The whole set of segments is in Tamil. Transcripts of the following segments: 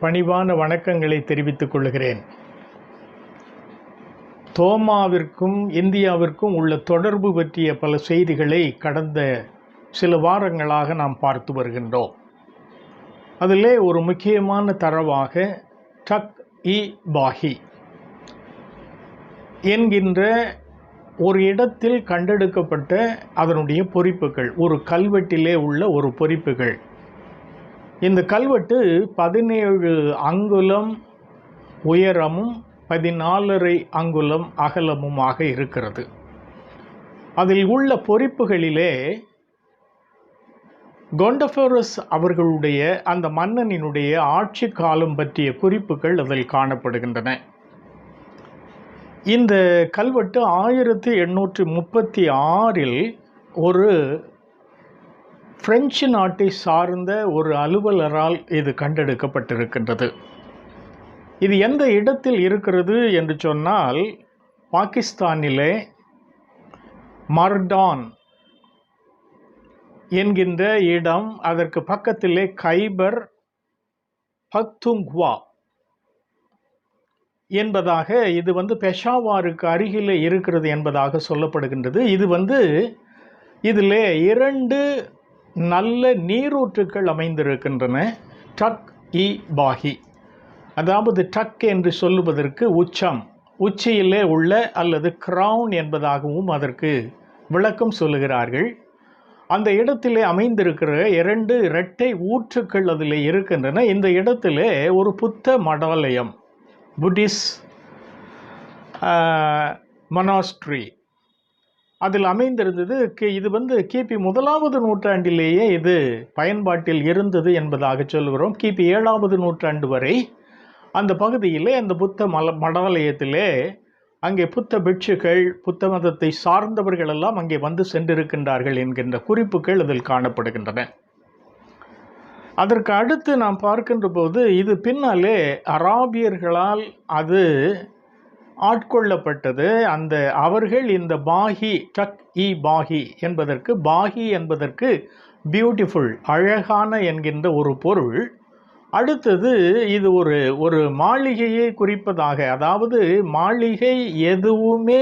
பணிவான வணக்கங்களை தெரிவித்துக் கொள்கிறேன். தோமாவிற்கும் இந்தியாவிற்கும் உள்ள தொடர்பு பற்றிய பல செய்திகளை கடந்த சில வாரங்களாக நாம் பார்த்து வருகின்றோம். அதிலே ஒரு முக்கியமான தரவாக டக் இ பாஹி என்கின்ற ஒரு இடத்தில் கண்டெடுக்கப்பட்ட அதனுடைய பொறிப்புகள் ஒரு கல்வெட்டிலே உள்ள ஒரு பொறிப்புகள். இந்த கல்வெட்டு பதினேழு அங்குலம் உயரமும் பதினாலரை அங்குலம் அகலமுமாக இருக்கிறது. அதில் உள்ள பொறிப்புகளிலே கொண்டஃபோரஸ் அவர்களுடைய அந்த மன்னனினுடைய ஆட்சி காலம் பற்றிய குறிப்புகள் அதில் காணப்படுகின்றன. இந்த கல்வெட்டு ஆயிரத்தி எண்ணூற்றி முப்பத்தி ஆறில் ஒரு பிரெஞ்சு நாட்டை சார்ந்த ஒரு அலுவலரால் இது கண்டெடுக்கப்பட்டிருக்கின்றது. இது எந்த இடத்தில் இருக்கிறது என்று சொன்னால் பாகிஸ்தானிலே மர்டான் என்கின்ற இடம் அதற்கு பக்கத்திலே கைபர் பக்துங்வா என்பதாக இது வந்து பெஷாவாருக்கு அருகிலே இருக்கிறது என்பதாக சொல்லப்படுகின்றது. இது வந்து இதில் இரண்டு நல்ல நீரூற்றுக்கள் அமைந்திருக்கின்றன. டக் இ பாஹி. அதாவது டக் என்று சொல்லுவதற்கு உச்சம். உச்சியிலே உள்ள அல்லது கிரவுன் என்பதாகவும் அதற்கு விளக்கம் சொல்லுகிறார்கள். அந்த இடத்திலே அமைந்திருக்கிற இரண்டு இரட்டை ஊற்றுக்கள் அதில் இருக்கின்றன. இந்த இடத்திலே ஒரு புத்த மடாலயம் புட்டிஸ் மனாஸ்ட்ரி அதில் அமைந்திருந்தது கி- இது வந்து கிபி முதலாவது நூற்றாண்டிலேயே இது பயன்பாட்டில் இருந்தது என்பதாக சொல்கிறோம். கிபி ஏழாவது நூற்றாண்டு வரை அந்த பகுதியிலே அந்த புத்த மல மடாலயத்திலே அங்கே புத்த பிட்சுகள் புத்த மதத்தை சார்ந்தவர்கள் எல்லாம் அங்கே வந்து சென்றிருக்கின்றார்கள் என்கின்ற குறிப்புகள் அதில் காணப்படுகின்றன. அதற்கு அடுத்து நாம் பார்க்கின்ற போது இது பின்னாலே அராபியர்களால் அது ஆட்கொள்ளப்பட்டது. அந்த அவர்கள் இந்த பாஹி டக் இ பாஹி என்பதற்கு பாஹி என்பதற்கு பியூட்டிஃபுல் அழகான என்கின்ற ஒரு பொருள். அடுத்தது இது ஒரு ஒரு மாளிகையை குறிப்பதாக அதாவது மாளிகை எதுவுமே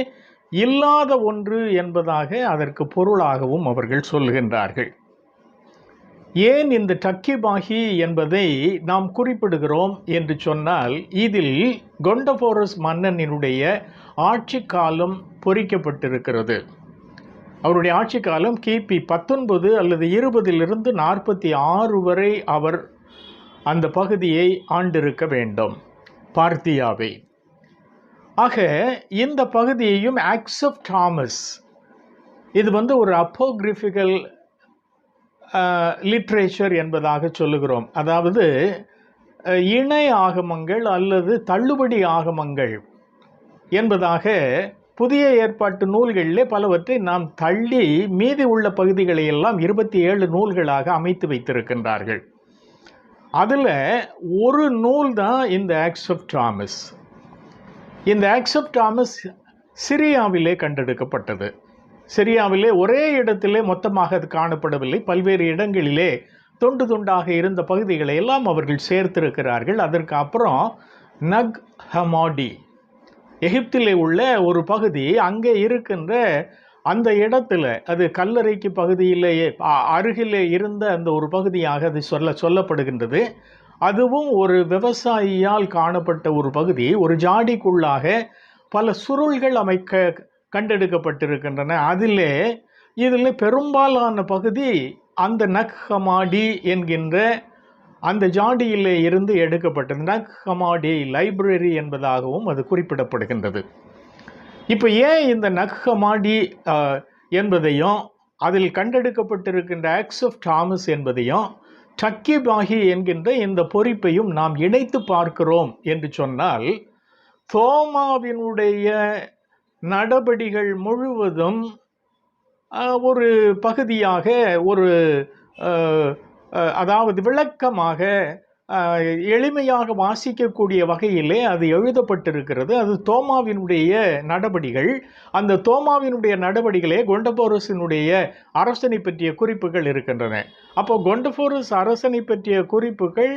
இல்லாத ஒன்று என்பதாக அதற்கு பொருளாகவும் அவர்கள் சொல்கின்றார்கள் ஏன் இந்த டக்கிபாகி என்பதை நாம் குறிப்பிடுகிறோம் என்று சொன்னால் இதில் கொண்டபோரஸ் மன்னனினுடைய ஆட்சி காலம் பொறிக்கப்பட்டிருக்கிறது. அவருடைய ஆட்சி காலம் கிபி பத்தொன்பது அல்லது இருபதிலிருந்து நாற்பத்தி ஆறு வரை அவர் அந்த பகுதியை ஆண்டிருக்க வேண்டும் பார்த்தியாவை. ஆக இந்த பகுதியையும் ஆக்சப் தாமஸ் இது வந்து ஒரு அப்போகிரிஃபிக்கல் லிட்ரேச்சர் என்பதாக சொல்லுகிறோம். அதாவது இணை ஆகமங்கள் அல்லது தள்ளுபடி ஆகமங்கள் என்பதாக புதிய ஏற்பாட்டு நூல்களிலே பலவற்றை நாம் தள்ளி மீதி உள்ள பகுதிகளை எல்லாம் இருபத்தி ஏழு நூல்களாக அமைத்து வைத்திருக்கின்றார்கள். அதில் ஒரு நூல் தான் இந்த ஆக்ஸ் ஆஃப் டாமஸ் இந்த ஆக்ஸ் ஆஃப் டாமஸ் சிரியாவிலே கண்டெடுக்கப்பட்டது. சிரியாவிலே ஒரே இடத்திலே மொத்தமாக அது காணப்படவில்லை. பல்வேறு இடங்களிலே தொண்டு துண்டாக இருந்த பகுதிகளை எல்லாம் அவர்கள் சேர்த்திருக்கிறார்கள். அதற்கு அப்புறம் நக் ஹமாடி எகிப்திலே உள்ள ஒரு பகுதி அங்கே இருக்கின்ற அந்த இடத்துல அது கல்லறைக்கு பகுதியிலேயே அருகிலே இருந்த அந்த ஒரு பகுதியாக அது சொல்ல சொல்லப்படுகின்றது. அதுவும் ஒரு விவசாயியால் காணப்பட்ட ஒரு பகுதி. ஒரு ஜாடிக்குள்ளாக பல சுருள்கள் அமைக்க கண்டெடுக்கப்பட்டிருக்கின்றன. அதிலே இதில் பெரும்பாலான பகுதி அந்த நக்ஹமாடி என்கின்ற அந்த ஜாடியிலே இருந்து எடுக்கப்பட்டது. நக்ஹமாடி லைப்ரரி என்பதாகவும் அது குறிப்பிடப்படுகின்றது. இப்போ ஏன் இந்த நக்ஹமாடி அஹ், என்பதையும் அதில் கண்டெடுக்கப்பட்டிருக்கின்ற ஆக்ஸ் ஆஃப் தாமஸ் என்பதையும் டக்கிபாகி என்கின்ற இந்த பொறிப்பையும் நாம் இணைத்து பார்க்கிறோம் என்று சொன்னால் தோமாவினுடைய நடபடிகள் முழுவதும் ஒரு பகுதியாக ஒரு அதாவது விளக்கமாக எளிமையாக வாசிக்கக்கூடிய வகையிலே அது எழுதப்பட்டிருக்கிறது. அது தோமாவினுடைய நடபடிகள். அந்த தோமாவினுடைய நடபடிகளே கொண்டபோரஸினுடைய அரசனை பற்றிய குறிப்புகள் இருக்கின்றன. அப்போ கொண்டபோரஸ் அரசனை பற்றிய குறிப்புகள்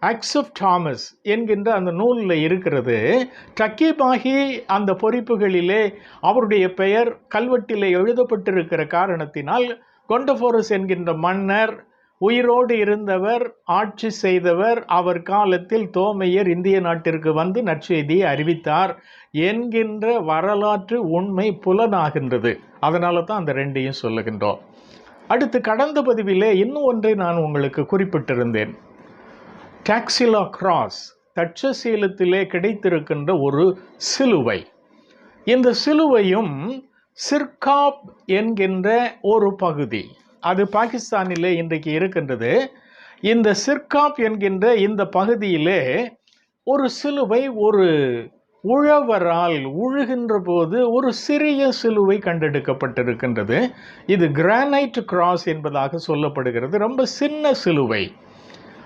ஆக்ஸ் தாமஸ் என்கின்ற அந்த நூலில் இருக்கிறது டக்கீபாகி அந்த பொறிப்புகளிலே அவருடைய பெயர் கல்வெட்டிலே எழுதப்பட்டிருக்கிற காரணத்தினால் கொண்டபோரஸ் என்கின்ற மன்னர் உயிரோடு இருந்தவர் ஆட்சி செய்தவர் அவர் காலத்தில் தோமையர் இந்திய நாட்டிற்கு வந்து நற்செய்தியை அறிவித்தார் என்கின்ற வரலாற்று உண்மை புலனாகின்றது. அதனால தான் அந்த ரெண்டையும் சொல்லுகின்றோம். அடுத்து கடந்த பதிவிலே இன்னும் ஒன்றை நான் உங்களுக்கு குறிப்பிட்டிருந்தேன். டாக்ஸிலா கிராஸ் தட்சசீலத்திலே கிடைத்திருக்கின்ற ஒரு சிலுவை. இந்த சிலுவையும் சிர்காப் என்கின்ற ஒரு பகுதி. அது பாகிஸ்தானிலே இன்றைக்கு இருக்கின்றது. இந்த சிர்காப் என்கின்ற இந்த பகுதியிலே ஒரு சிலுவை ஒரு உழவரால் உழுகின்ற போது ஒரு சிறிய சிலுவை கண்டெடுக்கப்பட்டிருக்கின்றது. இது கிரானைட் கிராஸ் என்பதாக சொல்லப்படுகிறது. ரொம்ப சின்ன சிலுவை.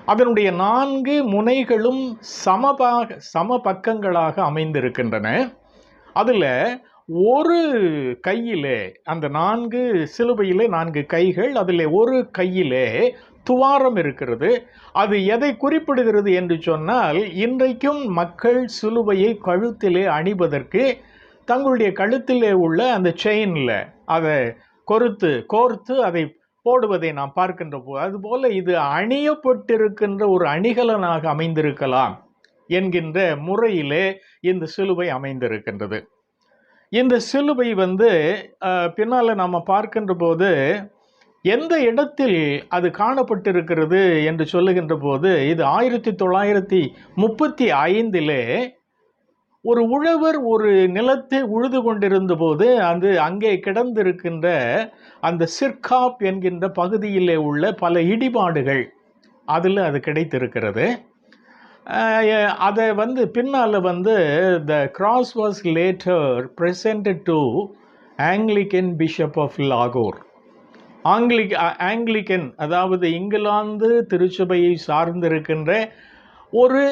அதனுடைய நான்கு முனைகளும் சமபாக சம பக்கங்களாக அமைந்திருக்கின்றன. அதில் ஒரு கையிலே அந்த நான்கு சிலுவையிலே நான்கு கைகள் அதில் ஒரு கையிலே துவாரம் இருக்கிறது. அது எதை குறிப்பிடுகிறது என்று சொன்னால் இன்றைக்கும் மக்கள் சிலுவையை கழுத்திலே அணிவதற்கு தங்களுடைய கழுத்திலே உள்ள அந்த செயினில் அதை கொறுத்து கோர்த்து அதை போடுவதை நாம் பார்க்கின்ற போது அதுபோல இது அணியப்பட்டிருக்கின்ற ஒரு அணிகலனாக அமைந்திருக்கலாம் என்கின்ற முறையிலே இந்த சிலுவை அமைந்திருக்கின்றது. இந்த சிலுவை வந்து பின்னால் நாம் பார்க்கின்ற போது எந்த இடத்தில் அது காணப்பட்டிருக்கிறது என்று சொல்லுகின்ற போது இது ஆயிரத்தி தொள்ளாயிரத்தி முப்பத்தி ஐந்திலே ஒரு உழவர் ஒரு நிலத்தை உழுது கொண்டிருந்த போது அது அங்கே கிடந்திருக்கின்ற அந்த சிர்காப் என்கின்ற பகுதியிலே உள்ள பல இடிபாடுகள் அதில் அது கிடைத்திருக்கிறது. அதை வந்து பின்னால் வந்து the cross was later present to Anglican bishop of லாகூர் ஆங்கிலிக் ஆங்கிலிக்கன் அதாவது இங்கிலாந்து திருச்சபையை சார்ந்திருக்கின்ற ஒரு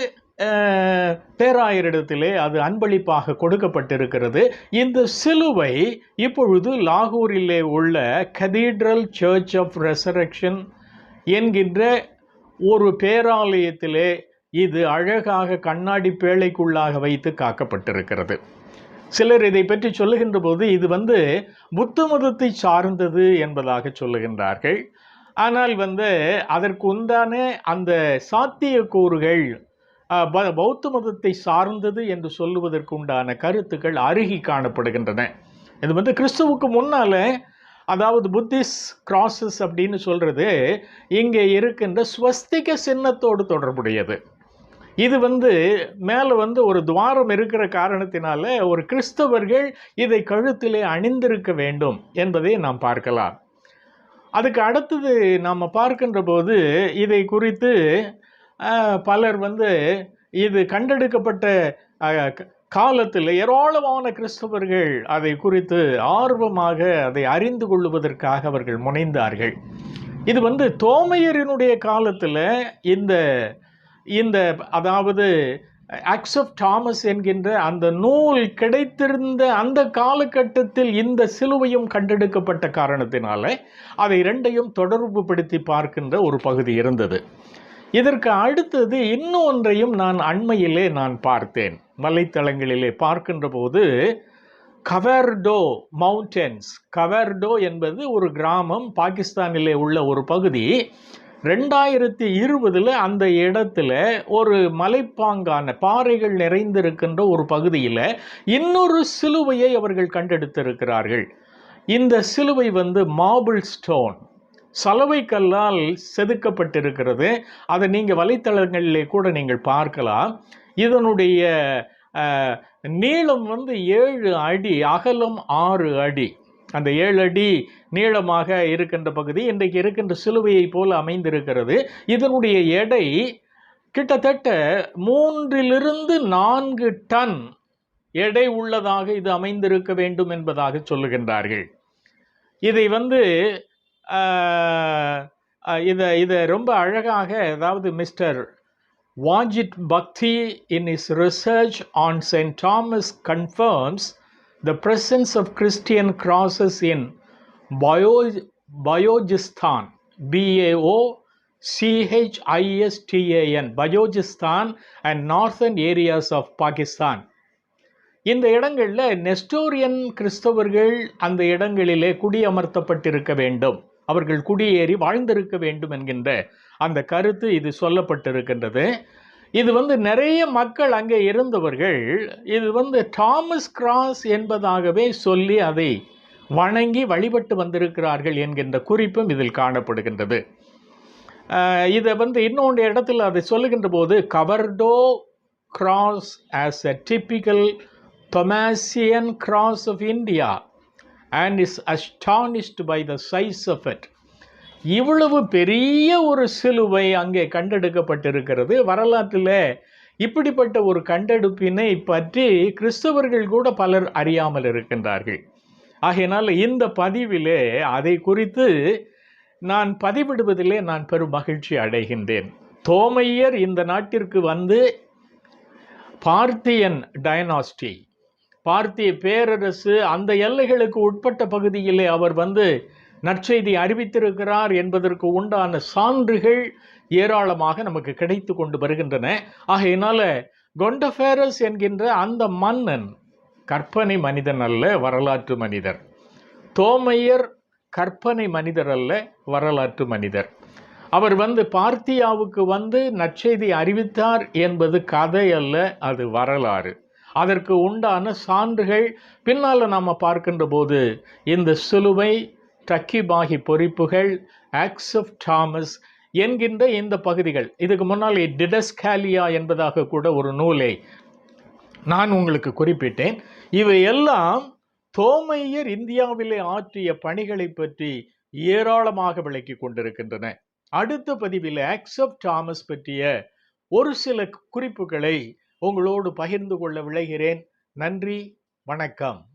பேராயரிடத்திலே அது அன்பளிப்பாக கொடுக்கப்பட்டிருக்கிறது. இந்த சிலுவை இப்பொழுது லாகூரிலே உள்ள கதீட்ரல் சர்ச் ஆஃப் ரெசரக்ஷன் என்கின்ற ஒரு பேராலயத்திலே இது அழகாக கண்ணாடி பேழைக்குள்ளாக வைத்து காக்கப்பட்டிருக்கிறது. சிலர் இதை பற்றி சொல்லுகின்ற போது இது வந்து புத்த மதத்தை சார்ந்தது என்பதாக சொல்லுகின்றார்கள். ஆனால் வந்து அதற்கு உண்டான அந்த சாத்தியக்கூறுகள் பௌத்த மதத்தை சார்ந்தது என்று சொல்லுவதற்கு உண்டான கருத்துக்கள் அருகி காணப்படுகின்றன. இது வந்து கிறிஸ்துவுக்கு முன்னால் அதாவது புத்திஸ் கிராசஸ் அப்படின்னு சொல்கிறது இங்கே இருக்கின்ற ஸ்வஸ்திக சின்னத்தோடு தொடர்புடையது. இது வந்து மேலே வந்து ஒரு துவாரம் இருக்கிற காரணத்தினால ஒரு கிறிஸ்தவர்கள் இதை கழுத்திலே அணிந்திருக்க வேண்டும் என்பதை நாம் பார்க்கலாம். அதுக்கு அடுத்தது நாம் பார்க்கின்ற போது இதை குறித்து பலர் வந்து இது கண்டெடுக்கப்பட்ட காலத்தில் ஏராளமான கிறிஸ்தவர்கள் அதை குறித்து ஆர்வமாக அதை அறிந்து கொள்வதற்காக அவர்கள் முனைந்தார்கள். இது வந்து தோமையரினுடைய காலத்தில் இந்த இந்த அதாவது அக்சப் தாமஸ் என்கின்ற அந்த நூல் கிடைத்திருந்த அந்த காலகட்டத்தில் இந்த சிலுவையும் கண்டெடுக்கப்பட்ட காரணத்தினால அதை இரண்டையும் தொடர்பு படுத்தி பார்க்கின்ற ஒரு பகுதி இருந்தது. இதற்கு அடுத்தது இன்னும் ஒன்றையும் நான் அண்மையிலே நான் பார்த்தேன். வலைத்தளங்களிலே பார்க்கின்ற போது கவர்டோ மவுண்டன்ஸ். கவர்டோ என்பது ஒரு கிராமம் பாகிஸ்தானிலே உள்ள ஒரு பகுதி. ரெண்டாயிரத்தி இருபதில் அந்த இடத்துல ஒரு மலைப்பாங்கான பாறைகள் நிறைந்திருக்கின்ற ஒரு பகுதியில் இன்னொரு சிலுவையை அவர்கள் கண்டெடுத்திருக்கிறார்கள். இந்த சிலுவை வந்து மார்பிள் ஸ்டோன். சலவை கல்லால் செதுக்கப்பட்டிருக்கிறது. அதை நீங்கள் வலைத்தளங்களிலே கூட நீங்கள் பார்க்கலாம். இதனுடைய நீளம் வந்து ஏழு அடி அகலம் ஆறு அடி. அந்த ஏழு அடி நீளமாக இருக்கின்ற பகுதி இன்றைக்கு இருக்கின்ற சிலுவையை போல அமைந்திருக்கிறது. இதனுடைய எடை கிட்டத்தட்ட மூன்றிலிருந்து நான்கு டன் எடை உள்ளதாக இது அமைந்திருக்க வேண்டும் என்பதாக சொல்லுகின்றார்கள். இதை வந்து இதை இதை ரொம்ப அழகாக அதாவது mister Wajid Bhakti in is research on saint Thomas confirms the presence of Christian crosses in bio Baluchistan BAO CHISTAN Baluchistan and northern areas of Pakistan இந்த இடங்களில் நெஸ்டோரியன் கிறிஸ்தவர்கள் அந்த இடங்களிலே குடியமர்த்தப்பட்டிருக்க வேண்டும். அவர்கள் குடியேறி வாழ்ந்திருக்க வேண்டும் என்கின்ற அந்த கருத்து இது சொல்லப்பட்டிருக்கின்றது. இது வந்து நிறைய மக்கள் அங்கே இருந்தவர்கள் இது வந்து தாமஸ் கிராஸ் என்பதாகவே சொல்லி அதை வணங்கி வழிபட்டு வந்திருக்கிறார்கள் என்கின்ற குறிப்பும் இதில் காணப்படுகின்றது. இதை வந்து இன்னொன்று இடத்தில் அதை சொல்லுகின்ற போது கவர்டோ cross as a typical Thomasian cross of India and is astonished by the size of it இவ்வளவு பெரிய ஒரு சிலுவை அங்கே கண்டெடுக்கப்பட்டிருக்கிறது. வரலாற்றில் இப்படிப்பட்ட ஒரு கண்டெடுப்பினை பற்றி கிறிஸ்தவர்கள் கூட பலர் அறியாமல் இருக்கின்றார்கள். ஆகையினால் இந்த பதிவிலே அதை குறித்து நான் பதிவிடுவதிலே நான் பெரும் மகிழ்ச்சி அடைகின்றேன். தோமையர் இந்த நாட்டிற்கு வந்து பார்த்தியன் டைனாஸ்டி பார்த்திய பேரரசு அந்த எல்லைகளுக்கு உட்பட்ட பகுதியிலே அவர் வந்து நற்செய்தி அறிவித்திருக்கிறார் என்பதற்கு உண்டான சான்றுகள் ஏராளமாக நமக்கு கிடைத்து கொண்டு வருகின்றன. ஆகையினால கொண்டஃபேரஸ் என்கின்ற அந்த மன்னன் கற்பனை மனிதன் அல்ல வரலாற்று மனிதர். தோமையர் கற்பனை மனிதர் அல்ல வரலாற்று மனிதர். அவர் வந்து பார்த்தியாவுக்கு வந்து நற்செய்தி அறிவித்தார் என்பது கதை அல்ல அது வரலாறு. அதற்கு உண்டான சான்றுகள் பின்னால் நாம் பார்க்கின்ற போது இந்த சிலுவை டக்கிபாகி பொறிப்புகள் ஆக்ஸ் தாமஸ் என்கின்ற இந்த பகுதிகள் இதுக்கு முன்னால் டிடஸ்காலியா என்பதாக கூட ஒரு நூலை நான் உங்களுக்கு குறிப்பிட்டேன். இவை எல்லாம் தோமையர் இந்தியாவிலே ஆற்றிய பணிகளை பற்றி ஏராளமாக விளக்கி கொண்டிருக்கின்றன. அடுத்த பதிவில் ஆக்சப் தாமஸ் பற்றிய ஒரு சில குறிப்புகளை உங்களோடு பகிர்ந்து கொள்ள விளைகிறேன் நன்றி வணக்கம்.